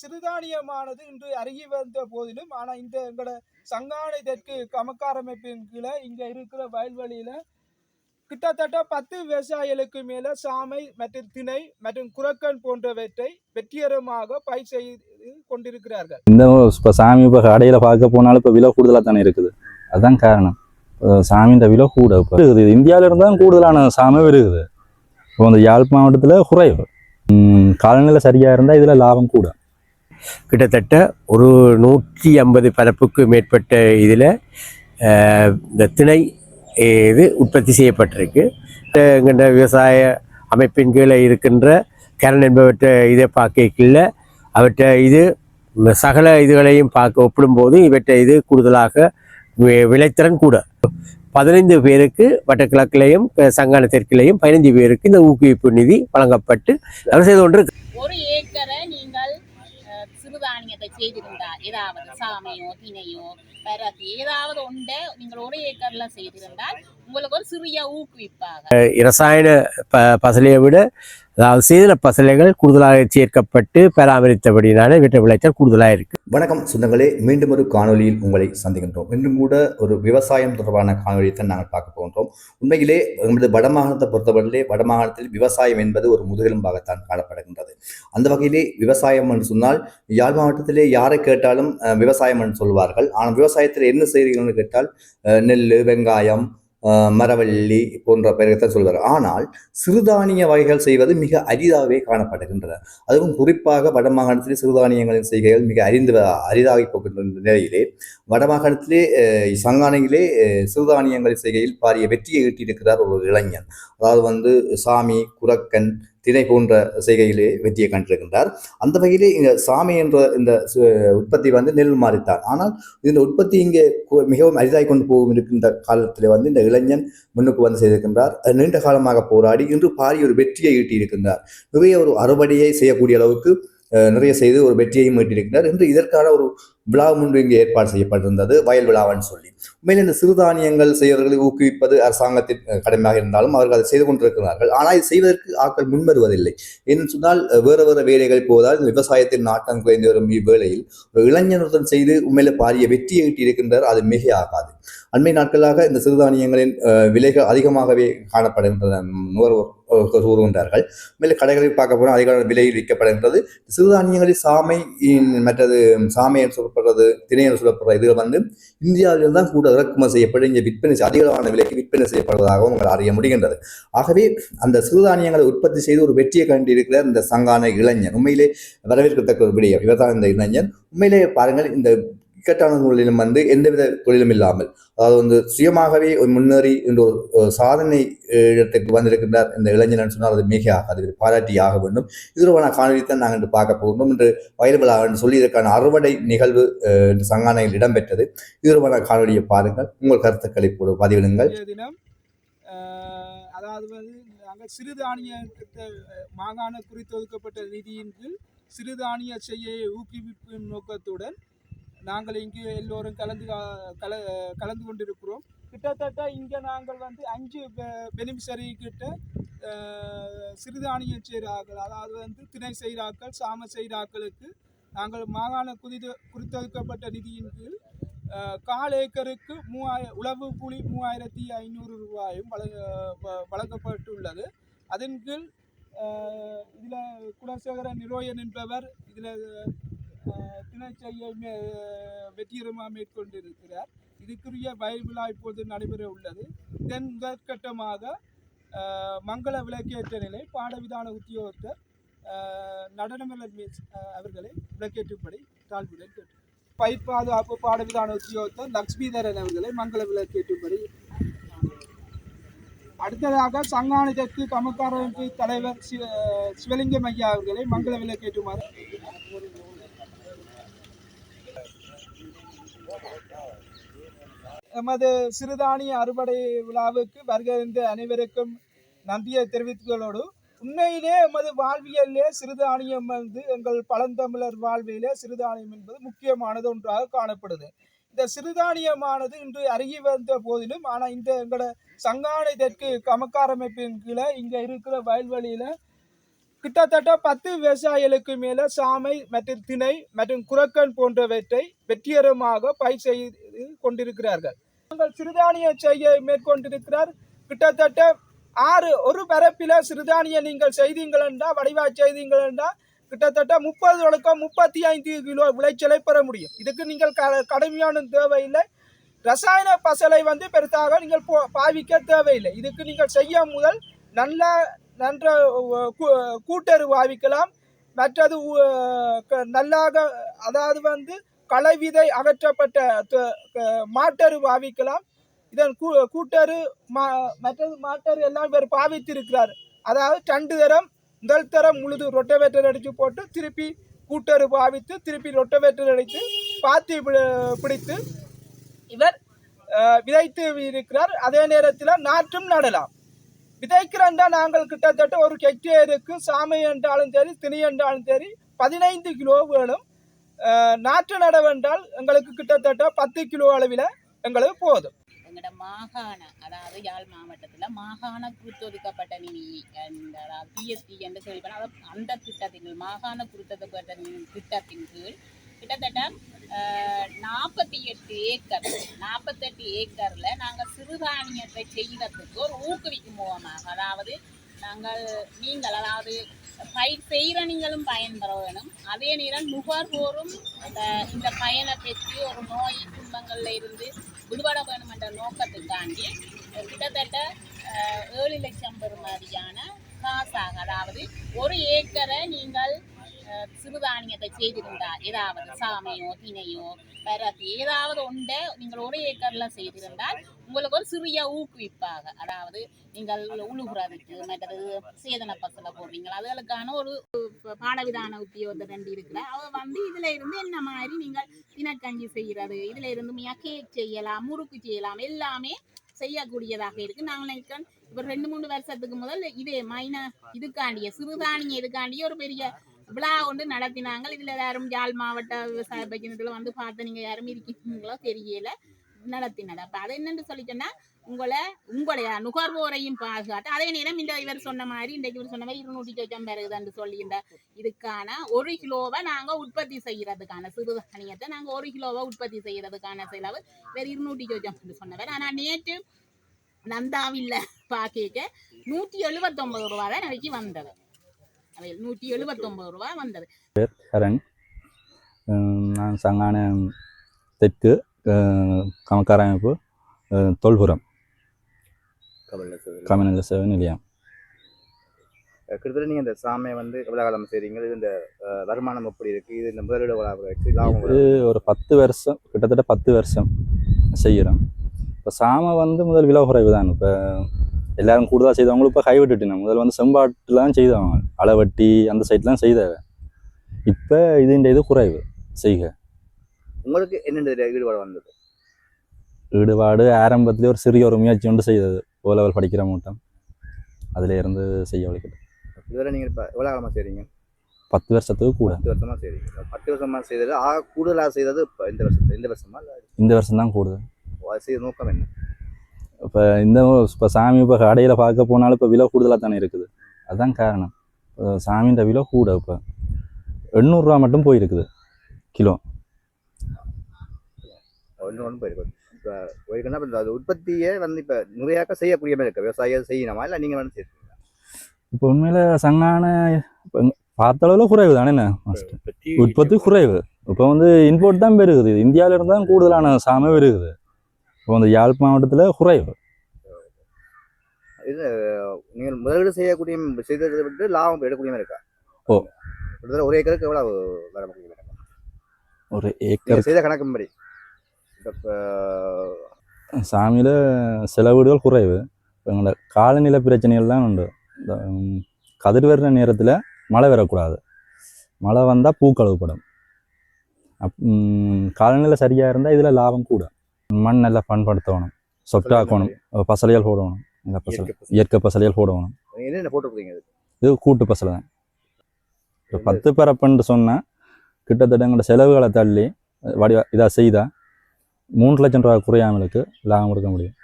சிறுதானியமானது இன்று அருகி வந்த போதிலும் ஆனா இந்த எங்களோட சங்கானை தெற்கு கமக்கார அமைப்பின் கீழே இங்க இருக்கிற வயல்வெளியில கிட்டத்தட்ட பத்து விவசாயிகளுக்கு மேல சாமை மற்றும் திணை மற்றும் குரக்கன் போன்றவற்றை வெற்றிகரமாக பயிர் செய்து கொண்டிருக்கிறார்கள். இந்த இப்போ சாமி இப்போ கடையில் பார்க்க போனாலும் இப்போ விலை கூடுதலாக தானே இருக்குது. அதுதான் காரணம். இப்போ சாமின்ற விலை கூட இப்போ இருக்குது. இந்தியாவில் இருந்தால் கூடுதலான சாமி இருக்குது. இப்போ இந்த யாழ் மாவட்டத்தில் குறைவு காலநிலை சரியாக இருந்தால் இதில் லாபம் கூட. கிட்டத்தட்ட ஒரு நூற்றி ஐம்பது பரப்புக்கு மேற்பட்ட இதில் இந்த திணை இது உற்பத்தி செய்யப்பட்டிருக்கு. எங்கள்ட விவசாய அமைப்பின் கீழே இருக்கின்ற கரண் என்பவற்றை இதை பார்க்கல அவற்றை இது சகல இதுகளையும் பார்க்க ஒப்பிடும்போது இவற்றை இது கூடுதலாக விளைத்திறன் கூட. பதினைந்து பேருக்கு வட்டக்கிழக்கிலையும் சங்கான தெற்கிலையும் பதினைந்து பேருக்கு இந்த ஊக்குவிப்பு நிதி வழங்கப்பட்டு அவர் செய்து கொண்டிருக்கு. ஒரு ஏக்கரை சிறுதானியத்தை செய்திருந்தால் ஏதாவது சாமையோ தினையோ பிறகு ஏதாவது ஒன்றை நீங்கள் ஒரு ஏக்கர்ல செய்திருந்தால் உங்களுக்கு ஒரு சிறிய ஊக்குவிப்பாக இரசாயன ப பசலையை விட அதாவது சீதன பசலைகள் கூடுதலாக சேர்க்கப்பட்டு பராமரித்தபடினால வீட்டு விளைச்சல் கூடுதலாக இருக்கு. வணக்கம் சொந்தங்களே மீண்டும் ஒரு காணொலியில் உங்களை சந்திக்கின்றோம். இன்றும் கூட ஒரு விவசாயம் தொடர்பான காணொலியை தான் நாங்கள் பார்க்க போகின்றோம். உண்மையிலே எங்களது வடமாகாணத்தை பொறுத்தவரையிலே வடமாகாணத்தில் விவசாயம் என்பது ஒரு முதுகெலும்பாகத்தான் காணப்படுகின்றது. அந்த வகையிலே விவசாயம் என்று சொன்னால் யாழ் மாவட்டத்திலே யாரை கேட்டாலும் விவசாயம் என்று சொல்வார்கள். ஆனால் விவசாயத்தில் என்ன செய்கிறீர்கள் கேட்டால் நெல் வெங்காயம் மரவள்ளி போன்ற பெயர்களை சொல்வார். ஆனால் சிறுதானிய வகைகள் செய்வது மிக அரிதாகவே காணப்படுகின்றன. அதுவும் குறிப்பாக வடமாகாணத்திலே சிறுதானியங்களின் செய்கைகள் மிக அறிந்து அரிதாகி போகின்ற நிலையிலே வடமாகாணத்திலே சங்கானையிலே சிறுதானியங்களின் செய்கையில் பாரிய வெற்றியை ஈட்டியிருக்கிறார் ஒரு இளைஞன். அதாவது வந்து சாமி குரக்கன் திணை போன்ற செய்கையிலே வெற்றியை கண்டிருக்கின்றார். அந்த வகையிலே இங்கே சாமி என்ற இந்த சு- உற்பத்தி வந்து நெல் மாறித்தான். ஆனால் இந்த உற்பத்தி இங்கே மிகவும் அரிதாய் கொண்டு போகும் இருக்கின்ற காலத்தில் வந்து இந்த இளைஞன் முன்னுக்கு வந்து செய்திருக்கின்றார். நீண்ட காலமாக போராடி இன்று பாரிய ஒரு வெற்றியை ஈட்டியிருக்கின்றார். நிறைய ஒரு அறுவடையை செய்யக்கூடிய அளவுக்கு நிறைய செய்து ஒரு வெற்றியையும் ஈட்டியிருக்கின்றார். இன்று இதற்கான ஒரு விழா முன்பு இங்கே ஏற்பாடு செய்யப்பட்டிருந்தது வயல் விழாவன்னு சொல்லி. உண்மையில் இந்த சிறுதானியங்கள் செய்வர்களை ஊக்குவிப்பது அரசாங்கத்தின் கடமையாக இருந்தாலும் அவர்கள் அதை செய்து கொண்டிருக்கிறார்கள். ஆனால் இது செய்வதற்கு ஆட்கள் முன்வருவதில்லை. என்று சொன்னால் வேறு வேறு வேலைகள் போவதால் இந்த விவசாயத்தின் நாட்டம் குறைந்து வரும் இவ்வேளையில் ஒரு இளைஞனுடன் செய்து உண்மையில பாரிய வெற்றியை ஈட்டியிருக்கின்றார் அது மிக ஆகாது அண்மை நாட்களாக இந்த சிறுதானியங்களின் விலைகள் அதிகமாகவே காணப்படுகின்றன நுகர்வோர் கூறுகின்றார்கள். மேலும் கடைகளில் பார்க்க போனால் அதிக விலையில் விற்கப்படுகின்றது சிறுதானியங்களில் சாமை மற்றது சாமை என்று சொல்லப்படுறது திணை என்று சொல்லப்படுற இது வந்து இந்தியாவிலிருந்து தான் கூட இறக்குமதி செய்யப்படும் இங்கே விற்பனை செய்- விலைக்கு விற்பனை செய்யப்படுவதாகவும் உங்கள் அறிய முடிகின்றது. ஆகவே அந்த சிறுதானியங்களை உற்பத்தி செய்து ஒரு வெற்றியை கண்டிருக்கிற இந்த சங்கான இளைஞன் உண்மையிலே வரவேற்கத்தக்க ஒரு விடயம் இவர் தான் இந்த இளைஞன் உண்மையிலே பாருங்கள் இந்த இக்கட்டான நூலிலும் வந்து எந்தவித தொழிலும் இல்லாமல் அதாவது வந்து சுயமாகவே ஒரு முன்னேறி என்ற ஒரு சாதனை இடத்துக்கு வந்திருக்கின்றார் இந்த இளைஞன் சொன்னால் அது மிக அது பாராட்டி ஆக வேண்டும். இதுவான காணொலி தான் நாங்கள் இன்று பார்க்க போகின்றோம். என்று வயல் என்று சொல்லி இதற்கான அறுவடை நிகழ்வு என்று சங்கானையில் இடம்பெற்றது. இதுவான காணொலியை பாருங்கள். உங்கள் கருத்துக்களை போடு பதிவிடுங்கள். அதாவது வந்து நாங்கள் சிறுதானிய அஹ், மாகாண குறித்தொதுக்கப்பட்ட நிதியின் கீழ் சிறுதானிய செய்ய ஊக்குவிப்பு நோக்கத்துடன் நாங்கள் இங்கே எல்லோரும் கலந்து கா- கல கலந்து கொண்டிருக்கிறோம். கிட்டத்தட்ட இங்கே நாங்கள் வந்து அஞ்சு பெனிஃபிஷரி கிட்ட அஹ், சிறுதானிய செய்கிறார்கள். அதாவது வந்து திணை செய்கிறாக்கள் சாம செய்கிறாக்களுக்கு நாங்கள் மாகாண குறித்து குறித்தொதுக்கப்பட்ட நிதியின் கீழ் கால் ஏக்கருக்கு மூவாய உழவு கூலி மூவாயிரத்தி ஐநூறு ரூபாயும் வழங்க வ- வழங்கப்பட்டுள்ளது. அதன் கீழ் இதில் குலசேகர நிரோயன் என்பவர் இதில் திணை மே- வெற்றிகரமாக மேற்கொண்டிருக்கிறார். இதுக்குரிய வயல்விழா இப்போது நடைபெற உள்ளது. தென் முதற்கட்டமாக மங்கள விளக்கேற்ற நிலை பாடவிதான உத்தியோகத்தர் நடனமலர் அவர்களை விளக்கேற்றும்படி தாழ்வுடன் கேட்டு பயிர் பாதுகாப்பு பாடவிதான உத்தியோகத்தர் லக்ஷ்மிதரன் அவர்களை மங்கள விளக்கேற்றும்படி அடுத்ததாக சங்கான தெற்கு தலைவர் சிவ சிவலிங்கம் ஐயா அவர்களை மங்கள விளக்கேற்றுமாறு எமது சிறுதானிய அறுவடை விழாவுக்கு வருகின்ற அனைவருக்கும் நன்றியை தெரிவித்துகளோடு உண்மையிலே எமது வாழ்வியலிலே சிறுதானியம் வந்து எங்கள் பழந்தமிழர் வாழ்விலே சிறுதானியம் என்பது முக்கியமானது ஒன்றாக காணப்படுது. இந்த சிறுதானியமானது இன்று அருகி வந்த போதிலும் ஆனால் இந்த எங்களோட சங்கானை தெற்கு கமக்கார அமைப்பின் கீழே இங்கே இருக்கிற வயல்வெளியில் கிட்டத்தட்ட பத்து விவசாயிகளுக்கு மேலே சாமை மற்றும் திணை மற்றும் குரக்கன் போன்றவற்றை வெற்றிகரமாக பயிர் செய்து கொண்டிருக்கிறார்கள். நாங்கள் சிறுதானிய செய்ய மேற்கொண்டிருக்கிறார். கிட்டத்தட்ட ஆறு ஒரு பரப்பில சிறுதானிய நீங்கள் செய்தீங்களா வடிவா செய்தீங்களா கிட்டத்தட்ட முப்பது தொடக்கம் முப்பத்தி ஐந்து கிலோ விளைச்சலை பெற முடியும். இதுக்கு நீங்கள் க கடுமையான தேவையில்லை. ரசாயன பசலை வந்து பெருசாக நீங்கள் போ- பாவிக்க தேவையில்லை. இதுக்கு நீங்கள் செய்ய முதல் நல்ல நன்ற கூட்டரு பாவிக்கலாம். மற்றது க- நல்லாக அதாவது வந்து களைவிதை அகற்றப்பட்ட மாட்டரு பாவிக்கலாம். இதன் கூ கூட்டரு மா மற்றது மாட்டரு எல்லாம் பேர் பாவித்திருக்கிறார். அதாவது ரெண்டு தரம் முதல் தரம் முழுது ரொட்டவேட்டர் அடித்து போட்டு திருப்பி கூட்டரு பாவித்து திருப்பி ரொட்டவேட்டர் அடித்து பாத்தி பிடித்து இவர் விதைத்து இருக்கிறார். அதே நேரத்தில் நாற்றும் நடலாம். விதைக்கிறண்டா நாங்கள் கிட்டத்தட்ட ஒரு ஹெக்டேருக்கு சாமை என்றாலும் சரி திணி என்றாலும் சரி பதினைந்து கிலோ வேணும். நாற்று நடவென்றால் எங்களுக்கு கிட்டத்தட்ட பத்து கிலோ அளவில் எங்களுக்கு போதும். எங்களோட மாகாண அதாவது யாழ் மாவட்டத்தில் மாகாண குருத்தொதுக்கப்பட்ட நிதி அந்த அதாவது பிஎஸ்பி என்று சொல்லிப்போம் அதாவது அந்த திட்டத்தின் கீழ் மாகாண குருத்தொதுக்கப்பட்ட நிதி திட்டத்தின் கீழ் கிட்டத்தட்ட நாற்பத்தி எட்டு ஏக்கர் நாற்பத்தெட்டு ஏக்கரில் நாங்கள் சிறுதானியத்தை செய்கிறதுக்கு ஒரு ஊக்குவிக்கும் மூலமாக அதாவது நாங்கள் நீங்கள் அதாவது பயிர் செய்கிற நீங்களும் பயன்பெற வேணும். அதே நேரம் நுகர்வோரும் அந்த இந்த பயனை பெற்று ஒரு நோய் துன்பங்களில் இருந்து விடுபட வேணும் என்ற நோக்கத்துக்காண்டி கிட்டத்தட்ட ஏழு லட்சம் பெறுமதியான காசாக அதாவது ஒரு ஏக்கரை நீங்கள் சிறுதானியத்தை செய்திருந்தால் ஏதாவது சாமையோ திணையோ பிறகு ஏதாவது ஒன்றை நீங்கள் ஒரு ஏக்கரில் செய்திருந்தால் உங்களுக்கு ஒரு சிறிய ஊக்குவிப்பாக. அதாவது நீங்கள் உழுகுறதுக்கு மற்றது சேதன பசலை போடுறீங்களா? அதுகளுக்கான ஒரு பாடவிதான உத்தியோகத்தை ரெண்டு இருக்கிற அவ வந்து இதுல இருந்து என்ன மாதிரி நீங்கள் தினக்கஞ்சி செய்யறது இதுல இருந்து கேக் செய்யலாம் முறுக்கு செய்யலாம் எல்லாமே செய்யக்கூடியதாக இருக்கு. நாங்கள் நினைக்கிறோம் இப்போ ரெண்டு மூணு வருஷத்துக்கு முதல் இதே மைனா இதுக்காண்டிய சிறுதானிய இதுக்காண்டிய ஒரு பெரிய விழா ஒன்று நடத்தினாங்க. இதுல யாரும் யாழ் மாவட்ட விவசாய பக்கினத்துல வந்து பார்த்து நீங்க யாரும் இருக்கீங்களோ தெரியல. நடத்தினது. அப்ப அது என்னன்னு சொல்லிட்டோன்னா உங்களை உங்களுடைய நுகர்வோரையும் பாதுகாத்து அதே நேரம் இந்த இவர் சொன்ன மாதிரி இன்றைக்கு இவர் சொன்ன மாதிரி இருநூற்றி சொச்சம் பிறகுதான் சொல்லி இந்த இதுக்கான ஒரு கிலோவை நாங்கள் உற்பத்தி செய்யறதுக்கான சிறுதானியத்தை நாங்கள் ஒரு கிலோவை உற்பத்தி செய்யறதுக்கான செலவு வேறு இருநூற்றி சொச்சம் சொன்னவர். ஆனால் நேற்று நந்தாவில் பாக்கேக்க நூற்றி எழுபத்தொம்பது ரூபா தான் நாளைக்கு வந்தது. நூற்றி எழுபத்தொன்பது ரூபா வந்தது. கரண் உம், நான் சங்கான தெற்கு கமக்கார அமைப்பு தொல்புரம். கமநல சேவை நிலையம். கிட்டத்தட்ட நீங்க இந்த சாமையை வந்து எவ்வளவு காலம் செய்றீங்க. இது இந்த வருமானம் எப்படி இருக்கு? இது இந்த முதலீடு இது ஒரு பத்து வருஷம் கிட்டத்தட்ட பத்து வருஷம் செய்கிறோம். இப்போ சாமை வந்து முதல் விலை குறைவு தான். இப்போ எல்லாரும் கூடுதலாக செய்தவங்களும் இப்போ கைவிட்டுட்டேன் முதல் வந்து செம்பாட்டில் தான் செய்தவங்க அளவட்டி அந்த சைட்லாம் செய்தவ இப்போ இது இந்த இது குறைவு. செய்க. உங்களுக்கு என்னென்ன இதுல ஈடுபாடு வந்தது. ஈடுபாடு ஆரம்பத்திலே ஒரு சிறிய ஒரு முயற்சி ஒன்று செய்தது. ஓ லெவல் படிக்கிற மூட்டம். அதில் இருந்து செய்ய வலிக்கிட்டு இதுவரை நீங்க இப்ப எவ்வளவு காலமா செய்றீங்க? பத்து வருஷத்துக்கு கூட. பத்து வருஷமா செய்றீங்க. பத்து வருஷமா செய்தது ஆக கூடுதலா செய்தது இப்ப இந்த வருஷம். இந்த வருஷமா இந்த வருஷம் தான் கூடுதல் செய்த நோக்கம் என்ன? இப்போ இந்த இப்போ சாமி இப்போ கடையில் பார்க்க போனாலும் இப்போ விலை கூடுதலாக தானே இருக்குது. அதுதான் காரணம். சாமின்ற விலை கூட இப்போ எண்ணூறுரூவா மட்டும் போயிருக்குது கிலோ. ஒன்று போயிருக்கு? இப்போ அது உற்பத்தியை வந்து இப்போ நிறையாக்க செய்யக்கூடிய மாதிரி இருக்கு. விவசாயம் செய்யணுமா இல்லை நீங்கள் வந்து செய்யறீங்களா? இப்போ உண்மையில் சங்கான இப்போ பார்த்த அளவில் குறைவு தானே என்ன? மாஸ்டர் உற்பத்தி குறைவு. இப்போ வந்து இம்போர்ட் தான் பெருகுது. இந்தியாவில இருந்து தான் கூடுதலான சாமை பெருகுது. இப்போ வந்து யாழ் மாவட்டத்தில் குறைவு. இது நீங்கள் முதலீடு செய்யக்கூடிய செய்ததை விட்டு லாபம் எடுக்கக்கூடிய மாதிரி இருக்கா? ஓ. கிட்டத்தட்ட ஒரு ஏக்கருக்கு எவ்வளவு வர முடியும் ஒரு ஏக்கர் செய்த கணக்கும்படி இப்போ சாமியில் செலவீடுகள் குறைவு. இப்போ எங்களோட காலநிலை பிரச்சனைகள்லாம் உண்டு. இந்த கதிர் வர்ற நேரத்தில் மழை வரக்கூடாது. மழை வந்தால் பூக்கழுவுப்படும் அப் காலநிலை சரியாக இருந்தால் இதில் லாபம் கூட. மண் நல்லா பண்படுத்தணும் சொட்டாக்கணும் பசலைகள் போடணும். இந்த பசலை இயற்கை பசலை. இயற்கை பசலைகள் போடணும். என்னென்ன போட்டுருக்கீங்க இது? கூட்டு பசலை தான். இப்போ பத்து பரப்புன்னு சொன்னால் கிட்டத்தட்ட எங்களோட செலவுகளை தள்ளி வடிவ இதாக செய்தால் மூன்று லட்சம் ரூபா குறையாமலுக்கு லாபம் எடுக்க முடியும்.